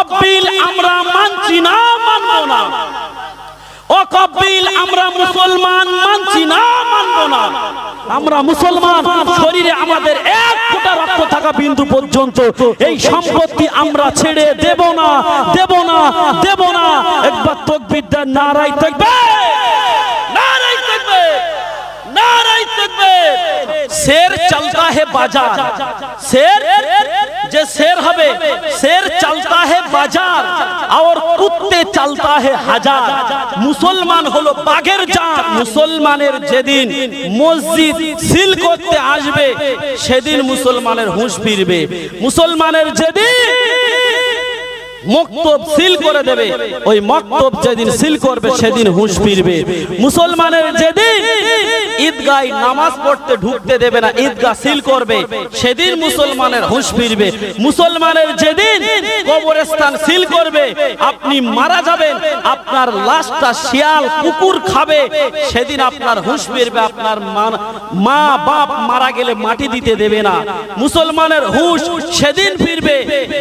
অকবিল আমরা মানছি না, মানবো না। অকবিল আমরা মুসলমান মানছি না, মানবো না। আমরা মুসলমান, শরীরে আমাদের এক ফোঁটা রক্ত থাকা বিন্দু পর্যন্ত। এই সম্পত্তি আমরা ছেড়ে দেব না দেব না দেব না। একবার তকবিরদার নারাই থাকবে নারাই থাকবে শের চলতা হে বাজার। শের, যে শের হবে, শের চলতা হে বাজার। আর কুত্তে চলতা হে হাজার। মুসলমান হলো বাঘের জান মুসলমানের যেদিন মসজিদ সিল করতে আসবে, সেদিন মুসলমানের হুঁশ ফিরবে। মুসলমানের যেদিন আপনি মারা যাবেন, আপনার লাশটা শিয়াল, কুকুর খাবে, সেদিন আপনার হুঁশ ফিরবে, আপনার মা- বাপ মারা গেলে মাটি দিতে দেবে না। মুসলমানের হুঁশ সেদিন ফিরবে,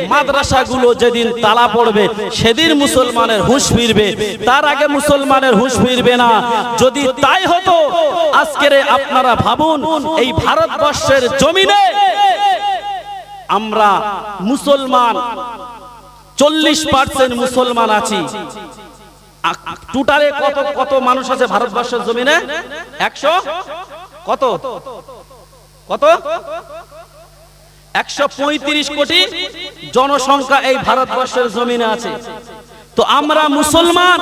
মাদ্রাসাগুলো যেদিন তালা পড়বে, সেদিন মুসলমানের হুঁশ ফিরবে, তার আগে মুসলমানের হুঁশ ফিরবে না। যদি তাই হতো, আজকের আপনারা ভাবুন, এই ভারতবর্ষের জমিনে আমরা মুসলমান, চল্লিশ পার্সেন্ট মুসলমান আছি। টোটালে কত কত মানুষ আছে ভারতবর্ষের জমিনে? একশো? কত? কত? একশো পঁয়ত্রিশ কোটি জনসংখ্যা এই ভারতবর্ষের জমিনে আছে। তো আমরা মুসলমান,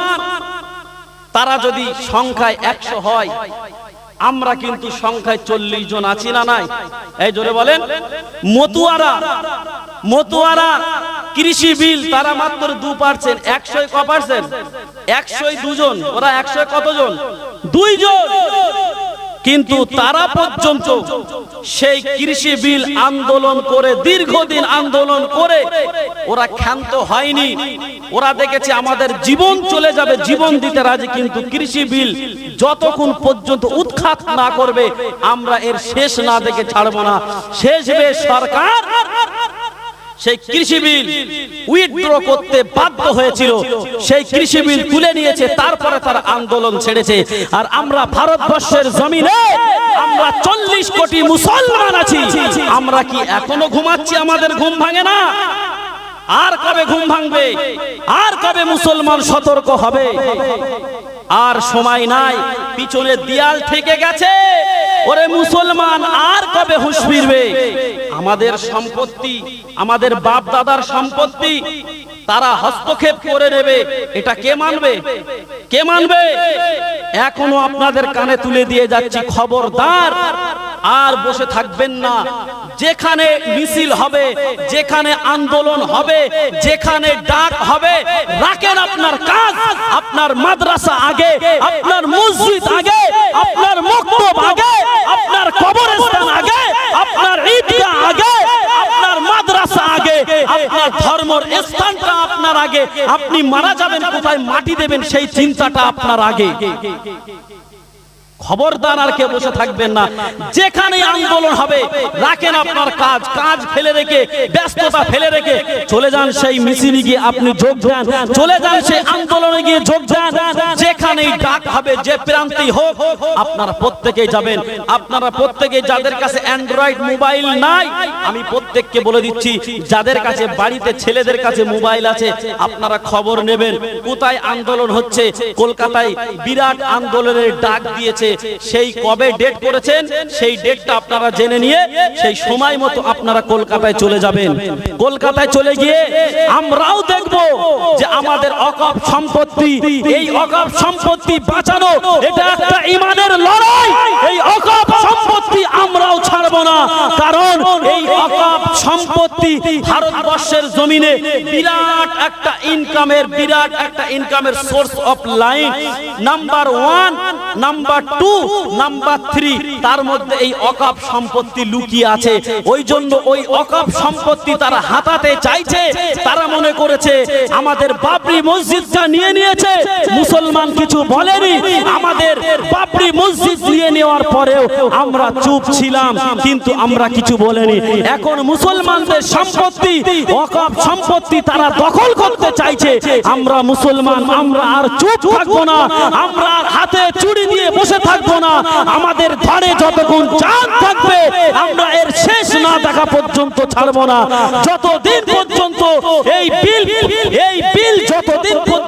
তারা যদি সংখ্যায় একশো হয়, আমরা কিন্তু সংখ্যায় চল্লিশ জন আছি না নাই? এই জোরে বলেন। মতুয়ারা মতুয়ারা কৃষি বিল তারা মাত্র দু পার্সেন্ট, একশোয় ক পার্সেন্ট, একশোয় দুজন, ওরা একশোয় কতজন? দুইজন। কিন্তু তারা পর্যন্ত সেই কৃষি বিল আন্দোলন করে দীর্ঘদিন আন্দোলন করে ওরা ক্ষান্ত হয়নি। ওরা দেখেছে আমাদের জীবন চলে যাবে জীবন দিতে রাজি কিন্তু কৃষি বিল যতক্ষণ পর্যন্ত উৎখাত না করবে আমরা এর শেষ না দেখে ছাড়বো না। শেষ সরকার। সেই কৃষি বিল উইথড্র করতে বাধ্য হয়েছিল। সেই কৃষি বিল তুলে নিয়েছে, তারপরে তারা আন্দোলন ছেড়েছে। আর আমরা ভারতবর্ষের জমিনে আমরা চল্লিশ কোটি মুসলমান আছি। আমরা কি এখনও ঘুমাচ্ছি? আমাদের ঘুম ভাঙে না। আর কবে ঘুম ভাঙবে? আর কবে মুসলমান সতর্ক হবে? আর সময় নাই। পিছনে দেয়াল থেকে গেছে। ওরে মুসলমান, আর কবে হুঁশ ফিরবে? আমাদের সম্পত্তি, আমাদের বাপ দাদার সম্পত্তি, তারা হস্তক্ষেপ করে নেবে। এটা কে মানবে? কে মানবে? এখনও আপনাদের কানে তুলে দিয়ে যাচ্ছি, খবরদার। আর বসে থাকবেন না। যেখানে মিছিল হবে, যেখানে আন্দোলন হবে, যেখানে ডাক হবে, রাখেন আপনার কাজ, আপনার মাদ্রাসা আগে, আপনার মসজিদ আগে, আপনার মক্তব আগে, আপনার কবরস্থান আগে, আপনার ঈদগাহ আগে, আপনার মাদ্রাসা আগে, আপনার ধর্মর স্থানটা আপনার আগে, আপনি মারা যাবেন, কোথায় মাটি দেবেন সেই চিন্তাটা আপনার আগে। খবরদার আর কে বসে থাকবেন না। যেখানে আন্দোলন হবে, রাখেন আপনার কাজ। কাজ ফেলে রেখে, ব্যস্ততা ফেলে রেখে চলে যান সেই মিছিলে গিয়ে আপনি যোগ দেন। চলে যান সেই আন্দোলনে গিয়ে যোগ দেন। যেখানেই ডাক হবে, যে প্রান্তেই হোক, আপনারা প্রত্যেকেই যাবেন। আপনারা প্রত্যেকেই যাদের কাছে অ্যান্ড্রয়েড মোবাইল নাই। আমি প্রত্যেককে বলে দিচ্ছি, যাদের কাছে বাড়িতে ছেলেদের কাছে মোবাইল আছে, আপনারা খবর নেবেন। কোথায় আন্দোলন হচ্ছে? কলকাতায় বিরাট আন্দোলনের ডাক দিয়েছে। সেই কবে ডেট করেছেন? সেই ডেটটা আপনারা জেনে নিয়ে, সেই সময় মতো আপনারা কলকাতায় চলে যাবেন। কলকাতায় চলে গিয়ে আমরাও দেখব যে আমাদের অকপ সম্পত্তি, এই অকপ সম্পত্তি বাঁচানো, এটা একটা ইমানের লড়াই। এই অকপ সম্পত্তি আমরাও ছাড়বো না। কারণ এই অকপ সম্পত্তি ভারতবর্ষের জমিনে বিরাট একটা ইনকামের বিরাট একটা ইনকামের source offline number one number two number three তার মধ্যে এই অকাপ সম্পত্তি লুকিয়ে আছে। ওই জন্য ওই অকাপ সম্পত্তি তারা হাতাতে চাইছে। তারা মনে করেছে, আমাদের বাবরি মসজিদটা নিয়ে নিয়েছে। মুসলমান কিছু বলেনি। আমাদের নেওয়ার পরেও আমরা চুপ ছিলাম কিন্তু আমরা কিছু বলেনি। এখন মুসলমানদের সম্পত্তি ওয়াকফ সম্পত্তি তারা দখল করতে চাইছে। আমরা মুসলমান আমরা আর চুপ থাকব না। আমরা আর হাতে চুড়ি দিয়ে বসে থাকব না। আমাদের ঘরে যতক্ষণ চাঁদ থাকবে আমরা এর শেষ না দেখা পর্যন্ত ছাড়বো না। যতদিন পর্যন্ত এই বিল এই বিল যতদিন পর্যন্ত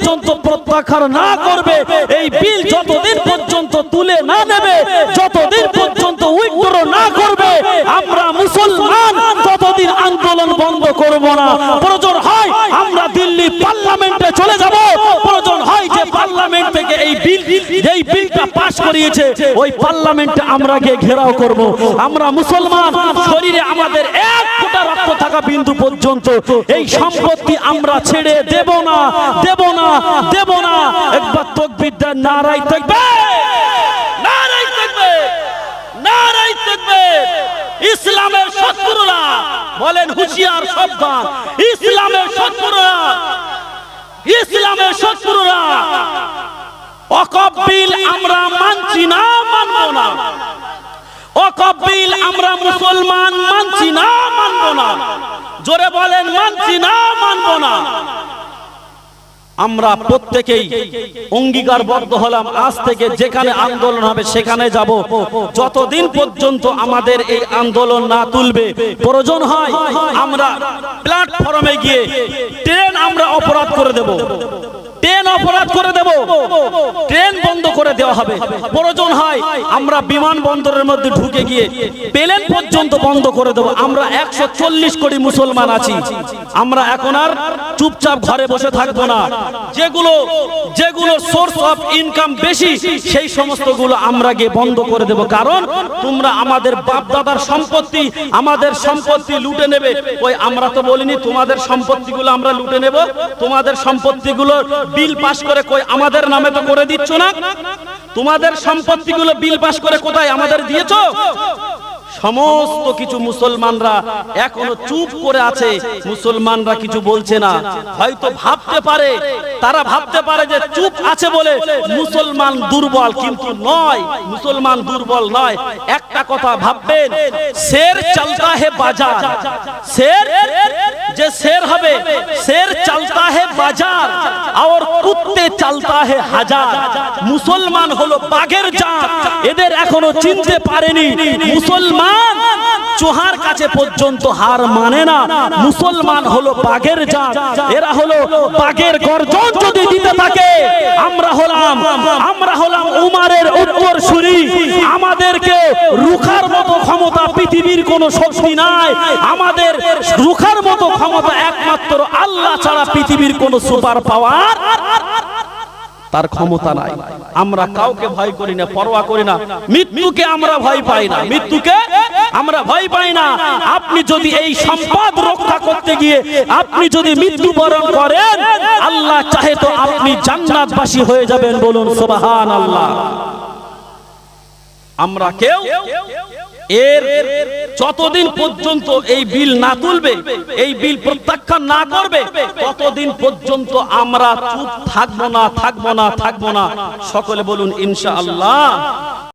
প্রত্যাখ্যান না করবে, এই বিল যতদিন পর্যন্ত তুলে না নেবে, যতদিন পর্যন্ত উইথড্র না করবে, আমরা মুসলমান, ততদিন আন্দোলন বন্ধ করব না। প্রয়োজন হয় আমরা দিল্লি পার্লামেন্টে চলে যাব, প্রয়োজন হয় যে পার্লামেন্ট থেকে এই বিল এই বিলটা পাশ করিয়েছে, ওই পার্লামেন্টে আমরা গিয়ে ঘেরাও করব। আমরা মুসলমান, শরীরে আমাদের এক ফোঁটা রক্ত থাকা বিন্দু পর্যন্ত এই সম্পত্তি আমরা ছেড়ে দেব না দেব না দেব না। একবার তকবিরটা নারাই থাকবে নারাই থাকবে নারাই থাকবে ইসলামের শত্রুরা বলেন হুঁশিয়ার সাবধান ইসলামের শত্রুরা ইসলামের শত্রুরা অকবিল আমরা মানছি না, মানব না। অকবিল আমরা মুসলমান মানছি না, মানব না। জোরে বলেন, মানছি না, মানব না। আমরা প্রত্যেকেই অঙ্গীকারবদ্ধ হলাম। আজ থেকে যেখানে আন্দোলন হবে, সেখানে যাব। যতদিন পর্যন্ত আমাদের এই আন্দোলন না তুলবে, প্রয়োজন হয়, আমরা প্ল্যাটফর্মে গিয়ে ট্রেন আমরা অপরাধ করে দেব। ট্রেন অপরাধ করে দেব। ট্রেন বন্ধ করে দেওয়া হবে। প্রয়োজন হয় আমরা বিমান বন্দরের মধ্যে ঢুকে গিয়ে প্লেন পর্যন্ত বন্ধ করে দেব। আমরা একশো চল্লিশ কোটি মুসলমান আছি। আমরা এখন আর চুপচাপ ঘরে বসে থাকব না। যেগুলো যেগুলো সোর্স অফ ইনকাম বেশি, সেই সমস্তগুলো আমরা গিয়ে বন্ধ করে দেব। কারণ তোমরা আমাদের বাপ দাদার সম্পত্তি, আমাদের সম্পত্তি লুটে নেবে। ওই আমরা তো বলিনি তোমাদের সম্পত্তিগুলো আমরা লুটে নেব। তোমাদের সম্পত্তিগুলো বিল পাস করে কই, আমাদের নামে তো করে দিচ্ছ না? তোমাদের সম্পত্তিগুলো বিল পাশ করে কোথায় আমাদের দিয়েছ? সমস্ত কিছু মুসলমানরা এখনও চুপ করে আছে, মুসলমানরা কিছু বলছে না। হয়তো ভাবতে পারে তারা ভাবতে পারে যে চুপ আছে বলে মুসলমান দুর্বল, কিন্তু নয়, মুসলমান দুর্বল নয়। একটা কথা ভাববেন, শের চলতা হে বাজার। শের, যে শের হবে, শের চলতা হে বাজার, আর কুত্তে চলতা হে হাজার। মুসলমান হলো বাঘের জাত, এদের এখনও চিনতে পারেনি। মুসলমান চোহার কাছে পর্যন্ত হার মানে না। মুসলমান হলো বাঘের জাত। এরা হলো বাঘের গর্জন যদি দিতে থাকে, আমরা হলাম আমরা হলাম উমারের উত্তর সুরি আমাদেরকে রুখার মতো ক্ষমতা পৃথিবীর কোনো শক্তি নাই। আমাদের রুখার মতো ক্ষমতা একমাত্র আল্লাহ ছাড়া পৃথিবীর কোনো সুপার পাওয়ার তার ক্ষমতা নাই। আমরা কাউকে ভয় করি না, পরোয়া করি না। মৃত্যুকে আমরা ভয় পাই না। মৃত্যুকে আমরা ভয় পাই না। আপনি যদি এই সম্পদ রক্ষা করতে গিয়ে আপনি যদি মৃত্যুবরণ করেন, আল্লাহ চাহে তো আপনি জান্নাতবাসী হয়ে যাবেন বলুন সুবহান আল্লাহ আমরা কেউ এর যতদিন পর্যন্ত এই বিল না তুলবে, এই বিল প্রত্যাখ্যান না করবে, ততদিন পর্যন্ত আমরা চুপ থাকব না থাকব না থাকব না। সকলে বলুন, ইনশাআল্লাহ।